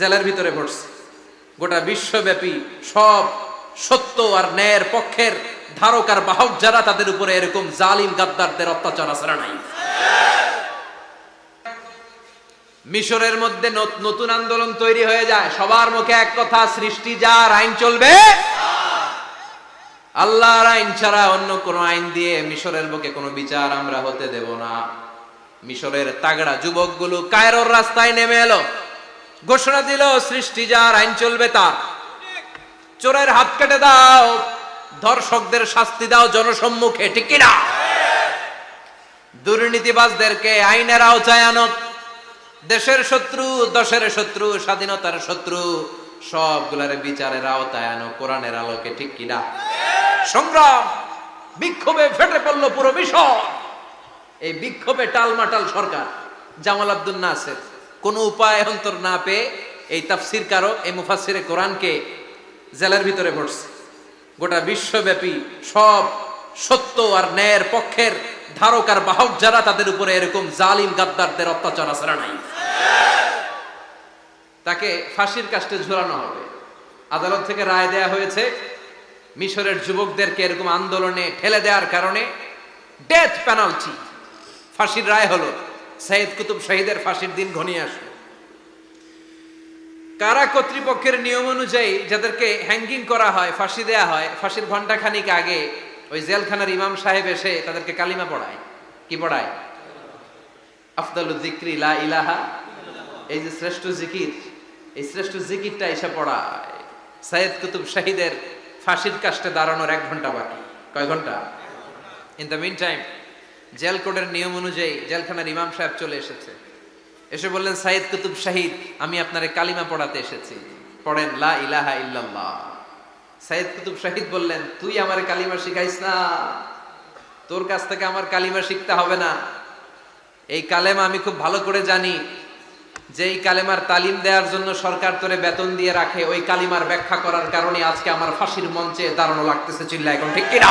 জেলের ভিতরে পড়ছে। গোটা বিশ্বব্যাপী সব সত্য আর ন্যায়ের পক্ষের ধারক আর বাহক যারা তাদের উপরে এরকম জালিম গাদ্দারদের অত্যাচার আসারা নাই? মিশরের মধ্যে নতুন আন্দোলন তৈরি হয়ে যায়। সবার মুখে এক কথা, সৃষ্টি যার আইন চলবে, আল্লাহর আইন ছাড়া অন্য কোন আইন দিয়ে মিশরের বুকে কোনো বিচার আমরা হতে দেব না। মিশরের তাগড়া যুবকগুলো কায়রোর রাস্তায় নেমে এলো। ঘোষণা দিল, সৃষ্টি যার, আইন চলবে তার। চোরের হাত কেটে দাও, ধর্ষকদের শাস্তি দাও জনসম্মুখে, ঠিক কিনা? দুর্নীতিবাজদেরকে আইনের আওতায় আনো দেশের শত্রু, দশের শত্রু, স্বাধীনতার শত্রু, সবগুলার বিচারের আওতায় আনো কোরআনের আলোকে, ঠিক কিনা? সংগ্রাম, বিক্ষোভে ফেটে পড়ল পুরো বিষয় এই বিক্ষোভে টালমাটাল সরকার, জামাল আব্দুল নাসের। কোন উপায় অন্তর না পেয়ে এই তাফসির কারও, এই মুফাসিরে কোরআনকে জেলের ভিতরে পড়ছে গোটা বিশ্বব্যাপী সব সত্য আর ন্যায়ের পক্ষের ধারক আর বাহক যারা তাদের উপরে এরকম জালিম গাদ্দারদের অত্যাচার আসারা নাই? তাকে ফাঁসির কাস্টে ঝুলানো হবে। আদালত থেকে রায় দেয়া হয়েছে, মিশরের যুবকদেরকে এরকম আন্দোলনে ঠেলে দেওয়ার কারণে ডেথ পেনাল্টি ফাঁসির রায় হলো সৈয়দ কুতুব শহীদের ফাঁসির দিন ঘনিয়ে আসলো কারা কর্তৃপক্ষের নিয়ম অনুযায়ী যাদেরকে হ্যাঙ্গিং করা হয়, ফাঁসি দেয়া হয়, ফাঁসির ঘণ্টা খানিক আগে ওই জেলখানার ইমাম সাহেব এসে তাদেরকে কালিমা পড়ায়। কি পড়ায়? আফদালু জিক্রি লা ইলাহা, এই যে শ্রেষ্ঠ জিকির, এই শ্রেষ্ঠ জিকিরটা এসে পড়ায়। সৈয়দ কুতুব শাহিদের ফাঁসির কাস্টে দাঁড়ানোর এক ঘণ্টা বাকি। কয় ঘণ্টা in the meantime jail কোডের নিয়ম অনুযায়ী জেলখানার ইমাম সাহেব চলে এসেছে। এসে বললেন সাইদ কুতুব শাহিদ, আমি আপনারে কালিমা পড়াতে এসেছি। পড়েন, লা ইলাহা ইল্লাল্লাহ। সাইদ কুতুব শাহিদ বললেন, তুই আমার কালিমা শিখাইস না। তোর কাছ থেকে আমার কালিমা শিখতে হবে না। এই কালেমা আমি খুব ভালো করে জানি। যে এই কালেমার তালিম দেওয়ার জন্য সরকার তোরে বেতন দিয়ে রাখে, ওই কালিমার ব্যাখ্যা করার কারণে আজকে আমার ফাঁসির মঞ্চে দাঁড়ানো লাগতেছে চিল্লা এখন ঠিক কিনা?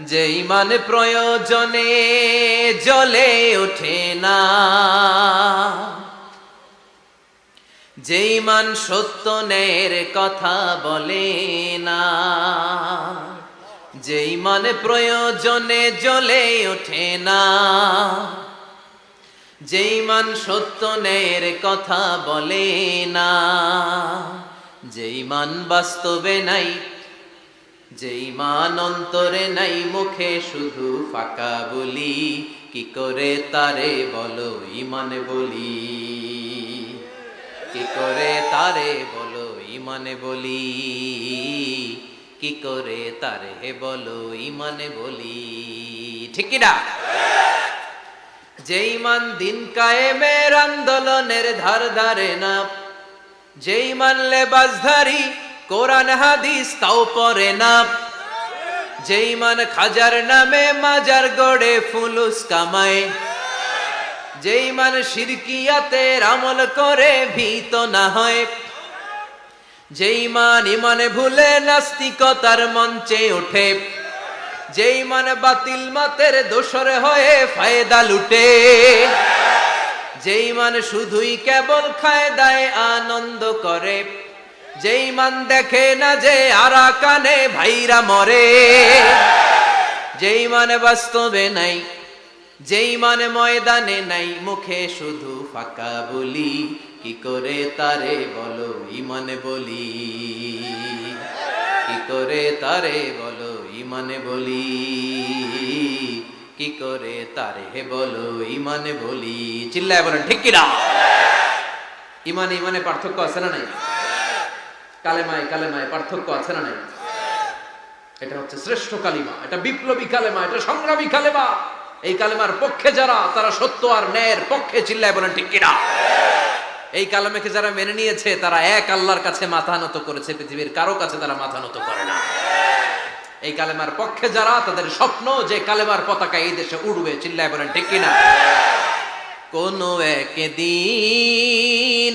যে ইমান প্রয়োজনে জ্বলে ওঠে না। যে ইমান সত্য ন্যায়ের কথা বলে না। যে ইমান প্রয়োজনে জ্বলে ওঠে না। যে ইমান সত্য ন্যায়ের কথা বলে না। যে ইমান বাস্তবে নাই যে ইমান অন্তরে নাই মুখে শুধু ফাঁকা বলি, কি করে তারে বলো ইমান বলি? কি করে তারে বলো ইমানে বলি? কি করে তারে বলো ইমানে বলি? ঠিক না? যে ইমান দিন কায়েমের আন্দোলনের ধার ধারে না যে ইমান লেবাসধারী কোরআন, হাদিস তাও পরে না। যে ইমান খাজার নামে মাজার গড়ে ফুলুস কামায়। যে ইমান শিরকিয়াতের আমল করে ভীত না হয়। যে ইমান ইমানে ভুলে নাস্তিকতার মঞ্চে ওঠে। যে ইমান বাতিল মাতের দোসর হয়ে ফায়দা লুটে। যে ইমান শুধুই কেবল খায় দায় আনন্দ করে। যে ইমান দেখে না যে আরা কানে ভাইরা মরে। যে ইমান বাস্তবে নাই, যেই মানে ময়দানে নাই, মুখে শুধু ফাঁকা বলি, কি করে তারে বলো ইমানে বলি? কি করে তারে বলো ইমানে বলি? কি করে তারে বলো ইমানে বলি? চিল্লায় বলেন, ঠিক কিনা? ইমানে ইমানে পার্থক্য আছে না নাই? কালেমায় কালেমায় পার্থক্য আছে না নাই? এটা হচ্ছে শ্রেষ্ঠ কালিমা, এটা বিপ্লবী কালেমা, এটা সংগ্রামী কালেমা। এই কালেমার পক্ষে যারা, তারা সত্য আর ন্যায়ের পক্ষে চিল্লায় বলেন ঠিক কিনা? এই কালেমাকে যারা মেনে নিয়েছে, তারা এক আল্লাহর কাছে মাথা নত করেছে, পৃথিবীর কারও কাছে তারা মাথা নত করে না। এই কালেমার পক্ষে যারা, তাদের স্বপ্ন যে কালেমার পতাকা এই দেশে উড়বে, চিল্লায় বলেন ঠিক কিনা? কোন একদিন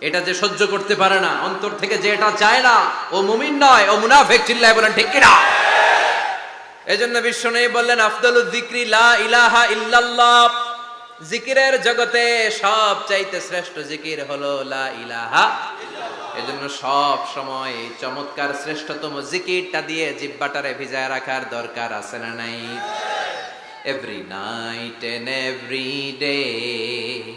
এটা যে সহ্য করতে পারে না অন্তর থেকে যে এটা চায় না ও মুমিন নয় ও মুনাফেক চিল্লায় বলেন ঠিক কিনা? এজন্য বিশ্ব নেই বললেন আফদল জিক্রি লা ইলাহা ইল্লাল্লাহ। জিকিরের জগতে সব চাইতে শ্রেষ্ঠ জিকির হলো লা ইলাহা এজন্য সব সময় চমৎকার শ্রেষ্ঠতম জিকিরটা দিয়ে জিব্বাটারে ভিজায় রাখার দরকার আছে না নাই? Every night and every day,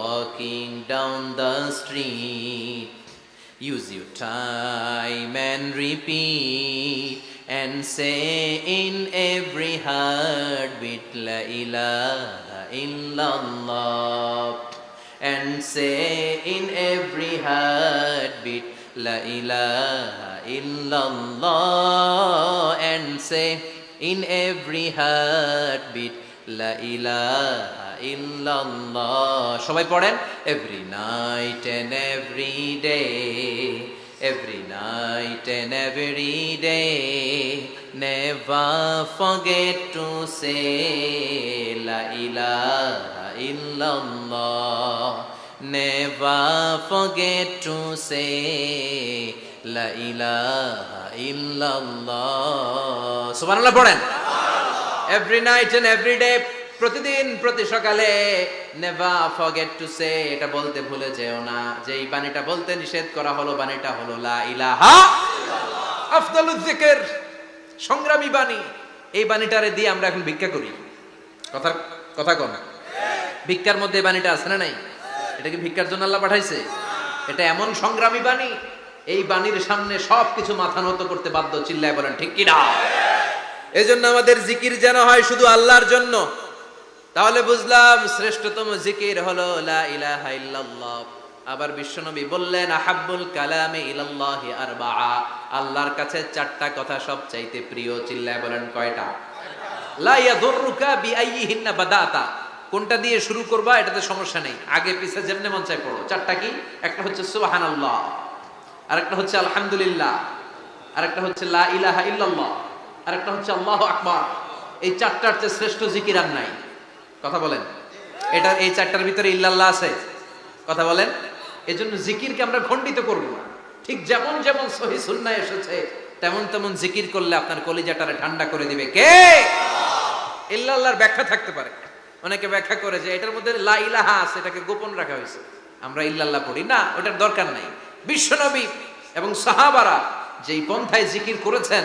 walking down the street. Use your time and repeat and say in every heartbeat La ilaha illallah and say in every heartbeat La ilaha illallah and say in every heartbeat সবাই পড়েন? Every night and every day every night and every day never forget to say never forget to say লাইলা ইল্লাল্লাহ। সুবহানাল্লাহ, পড়েন? Every night and every day প্রতিদিন, প্রতি সকালে never forget to say এটা বলতে ভুলে যেও না যে এই বাণীটা বলতে নিষেধ করা হলো, বাণীটা হলো লা ইলাহা আফদালুজ জিকির, সংগ্রামী বাণী। এই বাণীটারে দিয়ে আমরা এখন ভিক্ষা করি। কথা কথা কম ভিক্ষার মধ্যে এই বাণীটা আছে না নাই? এটা কি ভিক্ষার জন্য আল্লাহ পাঠাইছে? এটা এমন সংগ্রামী বাণী। এই বাণীর সামনে সব কিছু মাথা নত করতে বাধ্য, চিল্লায় বলেন, ঠিক কিনা? এজন্য আমাদের জিকির যেন হয় শুধু আল্লাহর জন্য। তাহলে বুঝলাম শ্রেষ্ঠতম জিকির হলো লা ইল্লাল্লাহ। আবার বিশ্বনবী বললেন, আহাব্বুল কালামে ইলাল্লাহি আল্লাহর কাছে চারটা কথা সবচাইতে প্রিয়, চিল্লায় বলেন কয়টা? লা ইয়াদুররুকা বিআইয়িহিন্না বাদাতা। কোনটা দিয়ে শুরু করবা, এটাতে সমস্যা নেই। আগে পিছে যেমনে মন চাই পড়ো। চারটা কি? একটা হচ্ছে সুবহানাল্লাহ, আরেকটা হচ্ছে আলহামদুলিল্লাহ, আরেকটা হচ্ছে লা ইলাহা ইল্লাল্লাহ। আরেকটা হচ্ছে আল্লাহু আকবার। এই চারটার চেয়ে শ্রেষ্ঠ জিকির আর নাই। কথা বলেন। এটা এই চারটার ভিতরে ইল্লাল্লাহ আছে। কথা বলেন। এই জন্য জিকিরকে আমরা খণ্ডিত করব না। ঠিক যেমন যেমন সহি সুন্নাহ এসেছে, তেমন তেমন জিকির করলে আপনার কলিজাটারে ঠান্ডা করে দিবে। কে? ইল্লাল্লাহর ব্যাখ্যা থাকতে পারে। অনেকে ব্যাখ্যা করে যে এটার মধ্যে লা ইলাহা আছে, এটাকে গোপন রাখা হয়েছে। আমরা ইল্লাল্লাহ পড়ি। না, ওটার দরকার নাই। বিশ্বনবী এবং সাহাবারা যেই পন্থায় জিকির করেছেন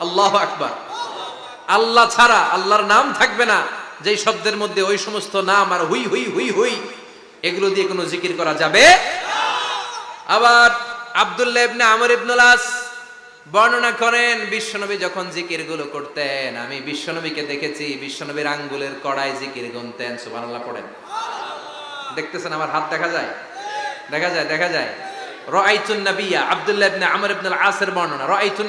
আল্লাহু আকবার। আল্লাহ ছাড়া আল্লাহর নাম থাকবে না। যেই শব্দের মধ্যে ওই সমস্ত নাম আর হুই হুই হুই হুই, এগুলো দিয়ে কোনো জিকির করা যাবে? আবার আব্দুল্লাহ ইবনে আমর ইবনুল আস বর্ণনা করেন, বিশ্বনবী যখন জিকিরগুলো করতেন, আমি বিশ্বনবীকে দেখেছি, বিশ্বনবীর আঙ্গুলের কড়াই জিকির গুনতেন, সুবহানাল্লাহ পড়েন। দেখতেছেন আমার হাত দেখা যায়? দেখা যায় দেখা যায়। রাআইতুন নাবিয়্যা আব্দুল্লাহ ইবনে আমর ইবনুল আসের বর্ণনা, রাআইতুন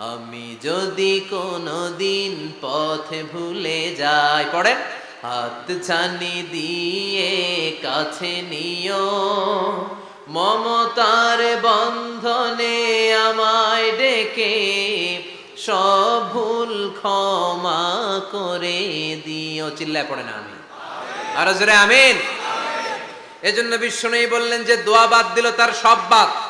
আমি যদি কোনো দিন পথে ভুলে যাই পড়েন হাত ছানি দিয়ে কাছে নিও। মমতার বন্ধনে আমায় ডেকে সব ভুল ক্ষমা করে দিও। চিল্লায় পড়ে না আমি। আর জোরে আমিন। এজন্য বিশ্বনয়ী বললেন যে দোয়া বাদ দিল তার সব বাদ।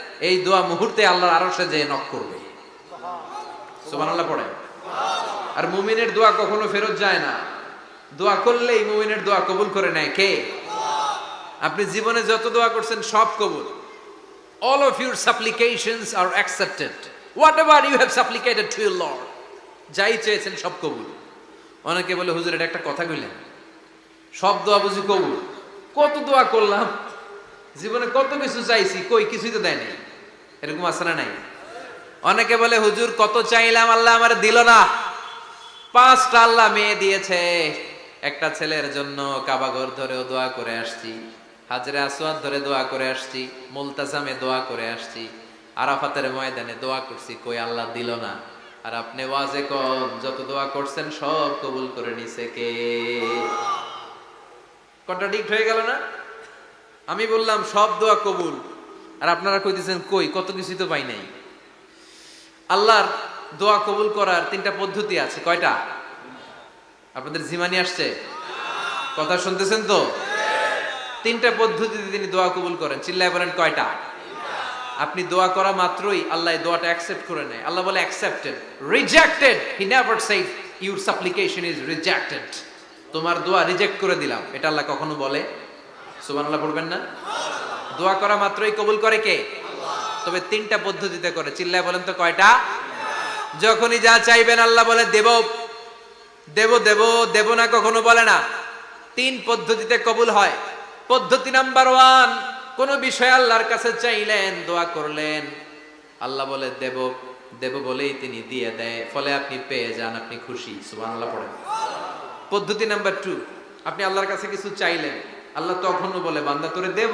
এই দোয়া মুহূর্তে আল্লাহর আরশে যেয়ে নক করবে। সুবহানাল্লাহ পড়ে। আর মুমিনের দোয়া কখনো ফেরত যায় না। দোয়া করলেই মুমিনের দোয়া কবুল করে নেয় কে? আপনি জীবনে যত দোয়া করছেন সব কবুল। All all of your supplications are accepted. Whatever you have supplicated to your lord, যাই চেয়েছেন সব কবুল। অনেকে বলে, হুজুর, এটা একটা কথা কইলেন। সব দোয়া বুঝি কবুল। কত দোয়া করলাম? জীবনে কত কিছু চাইছি, কই কিছুই তো দেয় নাই এরকম আছে না নাই? অনেকে বলে, হুজুর, কত চাইলাম, আল্লাহ আমার দিল না। পাঁচটা আল্লাহ মেয়ে দিয়েছে। একটা ছেলের জন্য কাবাগর ধরেও দোয়া করে আসছি, হাজরে আসওয়াদ ধরে দোয়া করে আসছি, মুলতাজামে দোয়া করে আসছি, আরাফাতের ময়দানে দোয়া করছি, কই আল্লাহ দিল না? আর আপনি ওয়াজে কন যত দোয়া করছেন সব কবুল করে নিছে কে? কন্ট্রাডিক্ট হয়ে গেল না? আমি বললাম, সব দোয়া কবুল। আর আপনারা কইতেছেন, কই, কত কিছুই তো পাই নাই। আল্লাহর দোয়া কবুল করার তিনটা পদ্ধতি আছে। কয়টা? আপনাদের জিমানি আসছে? কথা শুনতেছেন তো? তিনটা পদ্ধতিতে তিনি দোয়া কবুল করেন। চিল্লায় বলেন, কয়টা? আপনি দোয়া করা মাত্রই আল্লাহ দোয়াটা অ্যাকসেপ্ট করে নেয়। আল্লাহ বলে accepted rejected he never said your supplication is rejected তোমার দোয়া রিজেক্ট করে দিলাম। এটা আল্লাহ কখনো বলে? সুবহানাল্লাহ পড়বেন না? দোয়া করা মাত্রই কবুল করে কে? তবে তিনটা পদ্ধতিতে করে। চিল্লায় বলেন তো কয়টা? যখনই যা চাইবেন আল্লাহ বলে, দেব দেব দেব দেব না কখনো বলে না। তিন পদ্ধতিতে কবুল হয়। পদ্ধতি নাম্বার ওয়ান, কোন বিষয় আল্লাহর কাছে চাইলেন, দোয়া করলেন। আল্লাহ বলে, দেব দেব বলেই তিনি দিয়ে দেয়। ফলে আপনি পেয়ে যান, আপনি খুশি। সুবহানাল্লাহ পড়েন পদ্ধতি নাম্বার টু, আপনি আল্লাহর কাছে কিছু চাইলেন। আল্লাহ তখনও বলে, বান্দা, তোরে দেব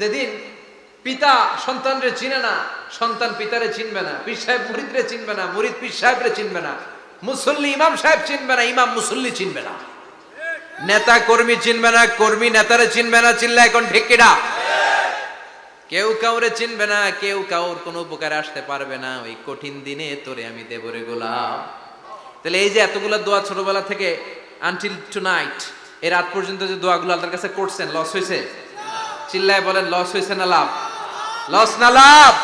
যেদিন পিতা সন্তানরে চিনে না, সন্তান পিতারে চিনবে না, পীর সাহেব মুরিদরে চিনবে না, মুরিদ পীর সাহেবরে চিনবে না, মুসল্লি ইমাম সাহেব চিনবে না, ইমাম মুসল্লি চিনবে না। নেতা কর্মী চিনবে না, কর্মী নেতারে চিনবে না চিল্লা এখন ঢেকিডা কেউ কাউরে চিনবে না, কেউ কাউর কোনো উপকারে আসতে পারবে না, ওই কঠিন দিনে তোরে আমি দেবরে গোলাম। তাহলে এই যে এতগুলো দোয়া ছোটবেলা থেকে আনটিল টু নাইট এর রাত পর্যন্ত যে দোয়াগুলো আল্লাহর কাছে করছেন লস হয়েছে? চিল্লায় বলেন লস হয়েছে না লাভ? লস না লাভ?